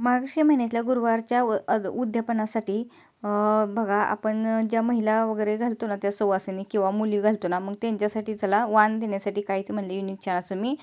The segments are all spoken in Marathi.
मार्गशीर्ष महिन्यातल्या गुरुवारच्या अद उद्यापनासाठी बघा आपण ज्या महिला वगैरे घालतो ना त्या सुवासिनी किंवा मुली घालतो ना मग त्यांच्यासाठी चला वाण देण्यासाठी काही ते म्हणलं युनिक छान असं मी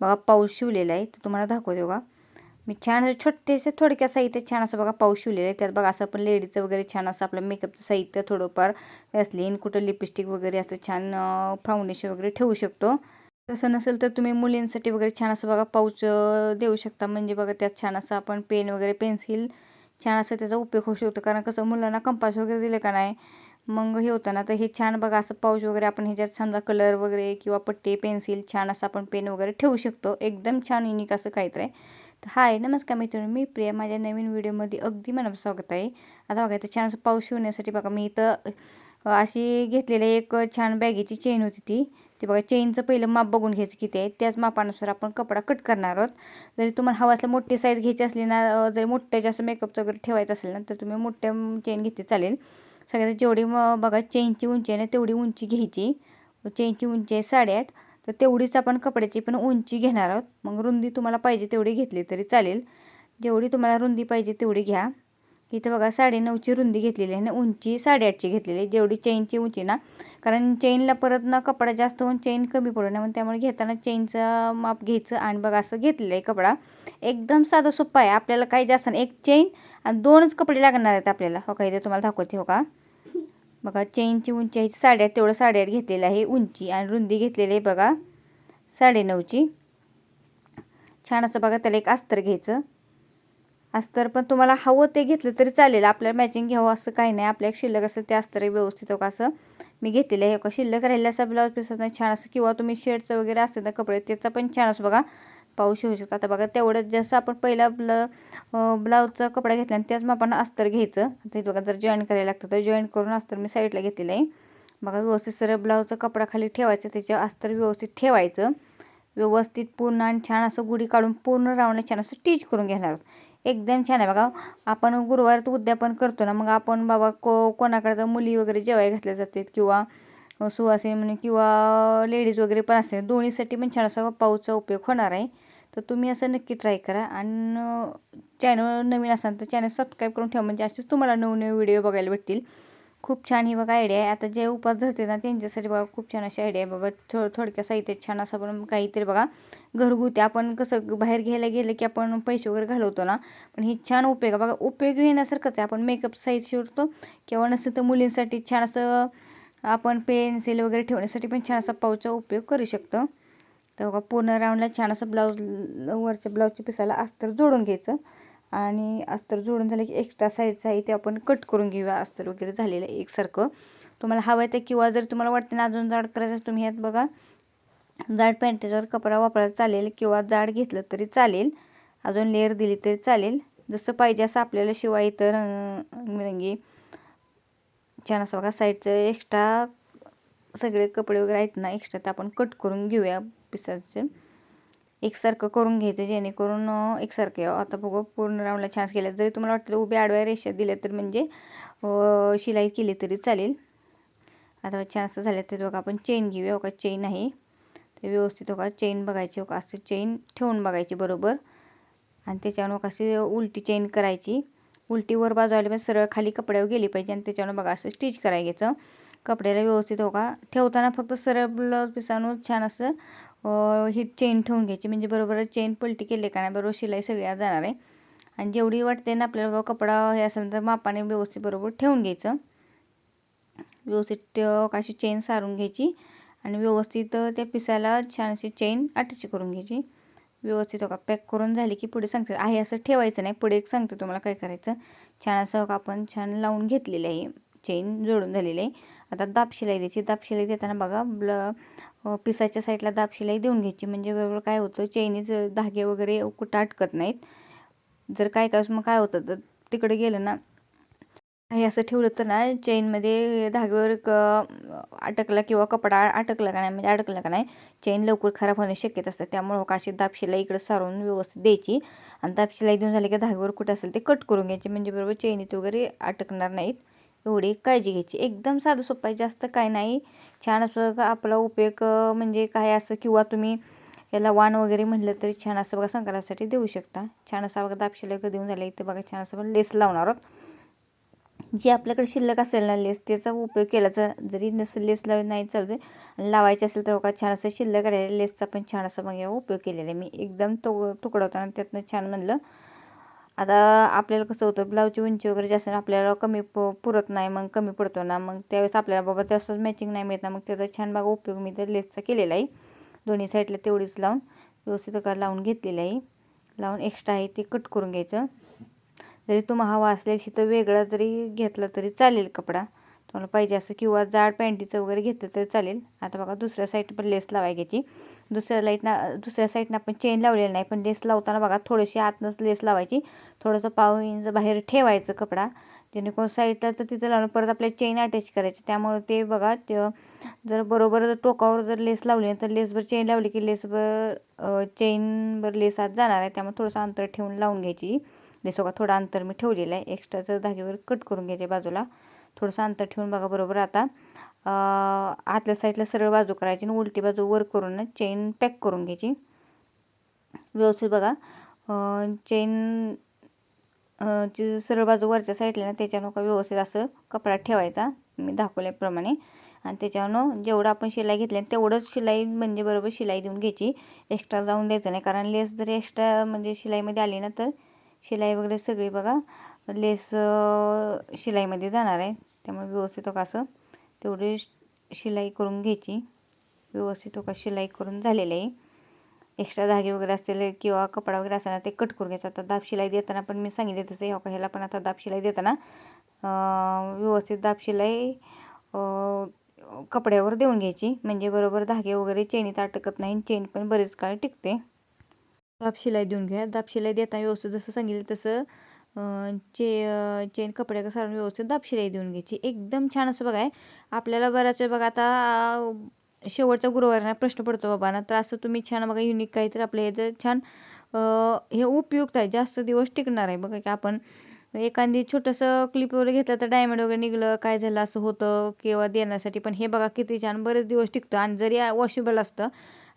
बघा पाऊस शिवलेला आहे तर तुम्हाला दाखवते बघा. मी छान असं छोटेसे थोडक्या साहित्य छान असं बघा पाऊस शिवलेलं आहे त्यात बघा असं आपण लेडीचं वगैरे छान असं आपलं मेकअपचं साहित्य थोडंफार वॅसलीन कुठं लिपस्टिक वगैरे असं छान फाउंडेशन वगैरे ठेवू शकतो. तसं नसेल तर तुम्ही मुलींसाठी वगैरे छान असं बघा पाऊच देऊ शकता. म्हणजे बघा त्यात छान असं आपण पेन वगैरे पेन्सिल छान असं त्याचा उपयोग होऊ शकतो. कारण कसं मुलांना कंपास वगैरे दिलं का नाही मग हे होतं ना तर हे छान बघा असं पाऊच वगैरे आपण ह्याच्यात समजा कलर वगैरे किंवा पट्टी पेन्सिल छान असं आपण पेन वगैरे ठेवू शकतो. एकदम छान युनिक असं काहीतरी. आहे तर हाय नमस्कार मित्रांनो मी प्रिया. माझ्या नवीन व्हिडिओमध्ये अगदी मनापासून स्वागत आहे. आता बघा इथं छान असं पाऊस शिवण्यासाठी बघा मी इथं अशी घेतलेली एक छान बॅगेची चेन होती ती. ते बघा चेनचं पहिलं माप बघून घ्यायचं किती आहे. त्याच मापानुसार आपण कपडा कट करणार आहोत. जरी तुम्हाला हवा असल्या मोठी साईज घ्यायची असली ना जरी मोठ्या जास्त मेकअपचं वगैरे ठेवायचं असेल ना तर तुम्ही मोठ्या चेन घेतली चालेल. सगळ्यात जेवढी म- बघा चेनची उंची आहे ना तेवढी उंची घ्यायची. चेनची उंची आहे साडेआठ. तर तेवढीच आपण कपड्याची पण उंची घेणार आहोत. मग रुंदी तुम्हाला पाहिजे तेवढी घेतली तरी चालेल. जेवढी तुम्हाला रुंदी पाहिजे तेवढी घ्या. इथं बघा साडेनऊची रुंदी घेतलेली आहे आणि उंची साडेआठची घेतलेली आहे. जेवढी चेनची उंची ना कारण चेनला परत ना कपडा जास्त होऊन चेन कमी पडू नये म्हणून त्यामुळे घेताना चेनचं माप घ्यायचं आणि बघा असं घेतलेलं आहे कपडा. एकदम साधं सोपं आहे. आपल्याला काही जास्त नाही. एक चेन आणि दोनच कपडे लागणार आहेत आपल्याला. हो का इथे तुम्हाला दाखवते हो का? बघा चेनची उंची आहे साडेआठ तेवढं साडेआठ घेतलेलं आहे उंची आणि रुंदी घेतलेली आहे बघा साडेनऊची छान असं बघा त्याला एक अस्तर घ्यायचं. अस्तर पण तुम्हाला हवं ते घेतलं तरी चालेल. आपल्याला मॅचिंग घ्यावं असं काही नाही. आपल्या शिल्लक असं ते अस्तर व्यवस्थित हो का असं. मी घेतलेलं आहे. का शिल्लक राहिलं असं ब्लाऊज पीस छान असं. किंवा तुम्ही शेडचं वगैरे असतं ना कपडे त्याचा पण छान असं बघा पाऊस होऊ शकतो. आता बघा तेवढं जसं आपण पहिला ब्ल ब्लाऊजचा कपडा घेतला आणि त्याच मग आपण अस्तर घ्यायचं. ते बघा जर जॉईन करायला लागतं तर जॉईन करून अस्तर मी साईडला घेतलेलं आहे. बघा व्यवस्थित सरळ ब्लाऊजचा कपडा खाली ठेवायचं. त्याच्या अस्तर व्यवस्थित ठेवायचं. व्यवस्थित पूर्ण आणि छान असं गुढी काढून पूर्ण राऊंडला छान असं टीच करून घेणार आहोत. एकदम छान आहे बघा. आपण गुरुवार उद्यापन करतो ना मग आपण बाबा को कोणाकडे मुली वगैरे जेवाय घातल्या जातात किंवा सुवासिनी म्हणून किंवा लेडीज वगैरे पण असते. दोन्हीसाठी पण छान असा पाऊचा उपयोग होणार आहे. तर तुम्ही असं नक्की ट्राय करा आणि चॅनल नवीन असाल तर चॅनल सबस्क्राईब करून ठेवा. म्हणजे असेच तुम्हाला नवनवे व्हिडिओ बघायला भेटतील. खूप छान ही बघा आयडिया आहे. आता जे उपास धरते ना त्यांच्यासाठी बघा खूप छान अशी आयडिया आहे. बाबा थोडं थोडक्या साहित्यात छान असं पण काहीतरी बघा घरगुती आपण कसं बाहेर घ्यायला गेलं की आपण पैसे वगैरे घालवतो ना. पण ही छान उपयोग आहे. बघा उपयोग येण्यासारखंच आहे. आपण मेकअप साईज शिवतो किंवा नसेल तर मुलींसाठी छान असं आपण पेन्सिल वगैरे ठेवण्यासाठी पण छान असा पाऊचा उपयोग करू शकतो. तर बघा पूर्ण राऊंडला छान असं ब्लाऊज वरच्या ब्लाऊजच्या पिसाला अस्तर जोडून घ्यायचं. आणि अस्तर जोडून झालं की एक्स्ट्रा साईजचं आहे ते आपण कट करून घेऊया अस्तर वगैरे झालेलं आहे एकसारखं. तुम्हाला हवं आहे ते किंवा जर तुम्हाला वाटतं ना अजून जाड करायचं असेल, तुम्ही यात बघा. जाड पॅन्टेजवर कपडा वापरायला चालेल किंवा जाड घेतलं तरी चालेल. अजून लेअर दिली तरी चालेल. जसं पाहिजे असं आपल्याला शिवाय इतर रंगी छान असं बघा साईडचं एक्स्ट्रा सगळे कपडे वगैरे आहेत ना एक्स्ट्रा ते आपण कट करून घेऊया पिसाचे. एकसारखं करून घ्यायचं जेणेकरून अं, एकसारखं आता बघू पूर्ण राऊंडला छान केलं जरी तुम्हाला वाटतं उभ्या आडव्या रेषा दिल्या तर म्हणजे शिलाई केली तरी चालेल. आता छान असं झालं तर बघा आपण चेन घेऊया हो का? चेन आहे. ते व्यवस्थित हो बघा चेन बघायची हो बघा असं चेन ठेवून बघायची बरोबर. आणि त्याच्यावर बघा अशी उलटी चेन करायची. उलटीवर बाजू आली पाहिजे सरळ खाली कपड्यावर गेली पाहिजे आणि त्याच्यावर बघा असं स्टिच करायचं. कपड्याला व्यवस्थित हो का? ठेवताना फक्त सरळ ब्लाऊज पिसानं छान असं ही चेन ठेवून घ्यायची. म्हणजे बरोबर चेन पलटी केली का नाही बरोबर शिलाई सगळी आज जाणार आहे. आणि जेवढी वाटते ना आपल्याला बाबा कपडा हे असेल तर मापाने व्यवस्थित बरोबर ठेवून घ्यायचं. व्यवस्थित अं, अशी चेन सारून घ्यायची आणि व्यवस्थित त्या पिसाला छान अशी चेन अटॅच करून घ्यायची. व्यवस्थित का पॅक करून झाली की पुढे सांगते. आहे असं ठेवायचं नाही. पुढे एक सांगते तुम्हाला काय करायचं. छान असं आपण छान लावून घेतलेलं आहे. चेन जोडून झालेली आहे. आता दाब शिलाई द्यायची. दाब शिलाई देताना बघा ब्ल पिसाच्या साईडला दाब शिलाई देऊन घ्यायची. म्हणजे बरोबर काय होतं चेनीच धागे वगैरे कुठं अटकत नाहीत. जर काय काय मग काय होतं तर तिकडे गेलं ना हे असं ठेवलं तर ना चेनमध्ये धाग्यावर क अटकला किंवा कपडा अटकला का नाही म्हणजे अडकला का नाही चेन लवकर खराब होण्याची शक्यता असते. त्यामुळं का अशी दाब शिलाई इकडे सारून व्यवस्थित द्यायची. आणि दाब शिलाई देऊन झाली की धाग्यावर कुठं असेल ते कट करून घ्यायचे. म्हणजे बरोबर चेनीत वगैरे अटकणार नाहीत. एवढी काळजी घ्यायची. एकदम साधं सोपं आहे. जास्त काय नाही. छान असं का आपला उपयोग म्हणजे काय असं किंवा तुम्ही याला वाण वगैरे म्हटलं तरी छान असं बघा संक्रांतीसाठी देऊ शकता. छान असा बघा दाब कधी देऊन झालं इथे बघा छान असं पण लेस लावणार आहोत. जे आपल्याकडे शिल्लक असेल ना लेस त्याचा उपयोग केला जरी नसेल लेस लावत नाही चालते लावायची असेल तर बघा छान असं शिल्लक राहिलेलं लेसचा पण छान असा मग उपयोग केलेला आहे. मी एकदम तो तुकडा होता त्यातनं छान म्हणलं. आता आपल्याला कसं होतं ब्लाऊजची उंची वगैरे जास्त आपल्याला कमी प पुरत नाही मग कमी पडतो ना मग त्यावेळेस आपल्याला बाबा तसंच मॅचिंग नाही मिळत ना मग त्याचा छान भाग उपयोग मी तर लेसचा केलेला आहे. दोन्ही साईडला तेवढीच लावून व्यवस्थित का लावून घेतलेलं आहे. लावून एक्स्ट्रा आहे ते कट करून घ्यायचं. जरी तुम्हाला हवा असले तिथं वेगळा जरी घेतला तरी चालेल कपडा. तुम्हाला पाहिजे असं किंवा जाड पॅन्टीचं वगैरे घेतलं तरी चालेल. आता बघा दुसऱ्या साईड पण लेस लावाय घ्यायची दुसऱ्या लाईटना दुसऱ्या साईडनं आपण चेन लावलेलं नाही पण लेस लावताना बघा थोडीशी आतनंच लेस लावायची. थोडंसं पाव इंच बाहेर ठेवायचं कपडा. जेणेकरून साईडला तर तिथं लावून परत आपल्याला चेन अटॅच करायची. त्यामुळे ते बघा जर बरोबर जर टोकावर जर लेस लावली तर लेसभर चेन लावली की लेसभर चेनभर लेस आत जाणार आहे. त्यामुळे थोडंसं अंतर ठेवून लावून घ्यायची. लेस बघा थोडं अंतर मी ठेवलेलं आहे. एक्स्ट्राचं धागेवर कट करून घ्यायचे बाजूला थोडंसं अंतर ठेवून बघा बरोबर आता. आतल्या साईडला सरळ बाजू करायची आणि उलटी बाजू वर करून चेन पॅक करून घ्यायची. व्यवस्थित बघा. चेन ची सरळ बाजू वरच्या साईडला ना त्याच्यानं का व्यवस्थित असं कपडा ठेवायचा. मी दाखवल्याप्रमाणे. आणि त्याच्यानं जेवढं आपण शिलाई घेतली तेवढंच शिलाई म्हणजे बरोबर शिलाई देऊन घ्यायची. एक्स्ट्रा जाऊन द्यायचं नाही. कारण लेस जरी एक्स्ट्रा म्हणजे शिलाईमध्ये आली ना तर शिलाई वगैरे सगळी बघा. लेस शिलाईमध्ये जाणार आहे. त्यामुळे व्यवस्थित असं तेवढी शिलाई करून घ्यायची. व्यवस्थित का शिलाई करून झालेलं आहे. एक्स्ट्रा धागे वगैरे असलेले किंवा कपडा वगैरे असताना ते कट करून घ्यायचं. आता दाब शिलाई देताना पण मी सांगितले तसं ह्या हो ह्याला पण आता दाब शिलाई देताना व्यवस्थित दाब शिलाई कपड्यावर देऊन घ्यायची. म्हणजे बरोबर धागे वगैरे चेनीत अटकत नाही चेन पण बरेच काळ टिकते. दाब शिलाई देऊन घ्या. दाब शिलाई देताना व्यवस्थित जसं सांगितलं तसं चे चेन कपडे सारून व्यवस्थित दाबशिलाई देऊन घ्यायची. एकदम छान असं बघाय आपल्याला बऱ्याच वेळ बघा आता शेवटचा गुरुवारांना प्रश्न पडतो बाबा. ना तर असं तुम्ही छान बघा युनिक काही तर आपलं हे जर छान हे उपयुक्त आहे. जास्त दिवस टिकणार आहे बघा की आपण एखादी छोटंसं क्लिप वगैरे घेतलं तर डायमंड वगैरे निघलं काय झालं असं होतं किंवा देण्यासाठी. पण हे बघा किती छान बरेच दिवस टिकतं. आणि जरी वॉशेबल असतं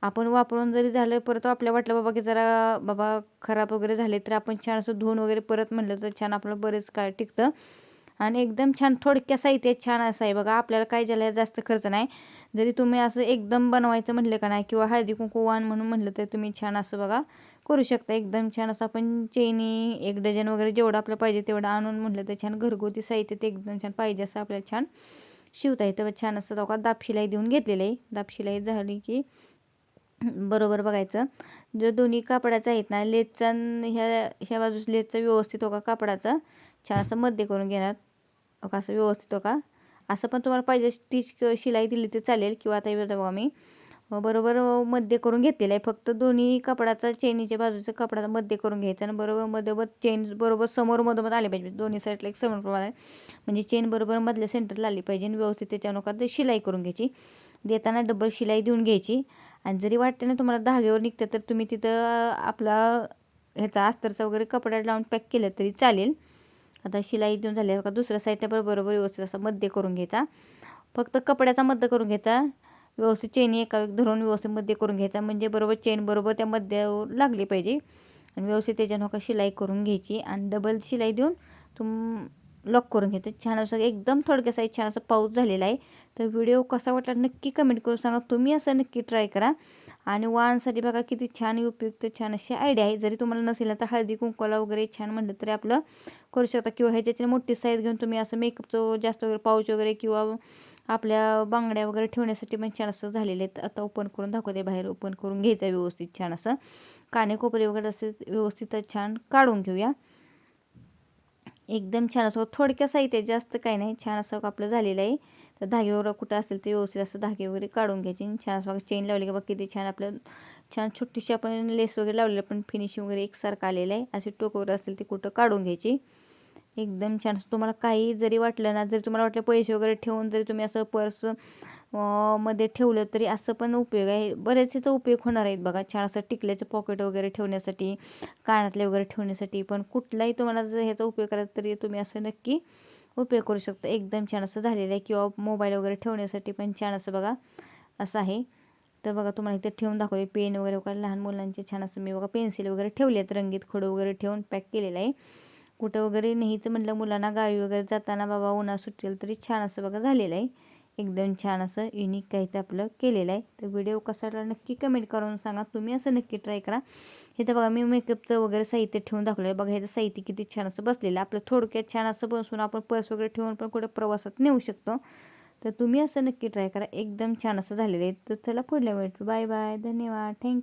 आपण वापरून जरी झालं परत आपल्या वाटलं बाबा की जरा बाबा खराब वगैरे झाले तर आपण छान असं धुवून वगैरे परत म्हणलं तर छान आपलं बरेच काय टिकतं. आणि एकदम छान थोडक्या साहित्यात छान असं आहे बघा आपल्याला काय ज्याला जास्त खर्च नाही. जरी तुम्ही असं एकदम बनवायचं म्हटलं का नाही किंवा हळदी कुंकू वाण म्हणून म्हटलं तर तुम्ही छान असं बघा करू शकता. एकदम छान असं आपण चेनी एक डझन वगैरे जेवढं आपलं पाहिजे तेवढं आणून म्हटलं तर छान घरगुती साहित्य ते एकदम छान पाहिजे असं आपल्याला छान शिवता येतं. छान असं बघा दापशिलाई देऊन घेतलेलं आहे. दापशिलाई झाली की बरोबर बघायचं. जो दोन्ही कापडाचा आहेत ना लेसचा ह्या ह्या बाजूस लेसचा व्यवस्थित हो का कापडाचा. छान असं मध्ये करून घेणार. हो का असं व्यवस्थित हो का असं पण तुम्हाला पाहिजे स्टिच शिलाई दिली तर चालेल किंवा आता बघा मी. बरोबर मध्ये करून घेतलेलं आहे. फक्त दोन्ही कपडाचा चेनीच्या बाजूचा कपडा मध्ये करून घ्यायचा आणि बरोबर मध्ये चेन बरोबर समोर मधोमध आले पाहिजे. दोन्ही साईडला एक समोर प्रमाणे म्हणजे चेन बरोबर मधल्या सेंटरला आली पाहिजे आणि व्यवस्थित त्याच्यानुसार शिलाई करून घ्यायची. देताना डबल शिलाई देऊन घ्यायची. आणि जरी वाटते ना तुम्हाला धागेवर निघतं तर तुम्ही तिथं आपला ह्याचा अस्तरचा वगैरे कपडा लावून पॅक केलं तरी चालेल. आता शिलाई देऊन झाली का दुसऱ्या साईडला बरोबर व्यवस्थित असा मध्य करून घ्यायचा. फक्त कपड्याचा मध्य करून घ्यायचा. व्यवस्थित चेनी एका धरून व्यवस्थित मध्य करून घ्यायचा. म्हणजे बरोबर चेन बरोबर त्या मध्यावर लागली पाहिजे. आणि व्यवस्थित त्याच्यानं का शिलाई करून घ्यायची. आणि डबल शिलाई देऊन तुम लॉक करून घेते. छान असं एकदम थोडक्यातसाई छान असा पाऊस झालेला आहे. तर व्हिडिओ कसा वाटला नक्की कमेंट करून सांगा. तुम्ही असं नक्की ट्राय करा. आणि वाहनसाठी बघा किती छान उपयुक्त छान अशी आयडिया आहे. जरी तुम्हाला नसेल तर हळदी कुंकवाला वगैरे छान म्हटलं तरी आपलं करू शकता. किंवा ह्याच्याची मोठी साईज घेऊन तुम्ही असं मेकअपचं जास्त वगैरे पाऊच वगैरे किंवा आपल्या बांगड्या वगैरे ठेवण्यासाठी पण छान असं झालेलं आहे. आता ओपन करून दाखवते बाहेर. ओपन करून घ्यायचं व्यवस्थित छान असं. काने कोपरे वगैरे असं व्यवस्थित छान काढून घेऊया. एकदम छान असं थोडक्या साहित्य जास्त काही नाही छान असं आपलं झालेलं आहे. तर धागे वगैरे कुठं असेल ते व्यवस्थित असं धागे वगैरे काढून घ्यायचे छान असं चेन लावली की बघ किती छान आपलं छान छोटीशी आपण लेस वगैरे लावलेलं पण फिनिशिंग वगैरे एकसारखं आलेलं आहे. असे टोक वगैरे असेल ते कुठं काढून घ्यायची. एकदम छान तुम्हाला काही जरी वाटलं ना जरी तुम्हाला वाटलं पैसे वगैरे ठेवून जरी तुम्ही असं पर्स मध्ये ठेवलं तरी असं पण उपयोग आहे. बरेच याचा उपयोग होणार आहेत बघा. छान असं टिकल्याचं पॉकेट वगैरे ठेवण्यासाठी कानातले वगैरे ठेवण्यासाठी पण कुठलाही तुम्हाला जर ह्याचा उपयोग करायचा तरी तुम्ही असं नक्की उपयोग करू शकता. एकदम छान असं झालेलं आहे. किंवा मोबाईल वगैरे ठेवण्यासाठी पण छान असं बघा असं आहे. तर बघा तुम्हाला इथे ठेवून दाखवते. पेन वगैरे वगैरे लहान मुलांचे छान असं मी बघा पेन्सिल वगैरे ठेवले आहेत. रंगीत खडू वगैरे ठेवून पॅक केलेलं आहे. कुठं वगैरे न्यायचं म्हटलं मुलांना गावी वगैरे जाताना बाबा उन्हा सुटेल तरी छान असं बघा झालेलं आहे. एकदम छान असं युनिक काही आपलं केलेलं आहे. तर व्हिडिओ कसा वाटला नक्की कमेंट करून सांगा. तुम्ही असं नक्की ट्राय करा. हे तर बघा मी मेकअपचं वगैरे साहित्य ठेवून दाखवलं आहे बघा ह्याचं साहित्य किती छान असं बसलेलं आहे. आपलं थोडक्यात छान असं बसून आपण पर्स वगैरे ठेवून पण कुठे प्रवासात नेऊ शकतो. तर तुम्ही असं नक्की ट्राय करा. एकदम छान असं झालेलं आहे. तर चला पुढल्या वेळ बाय बाय धन्यवाद. थँक्यू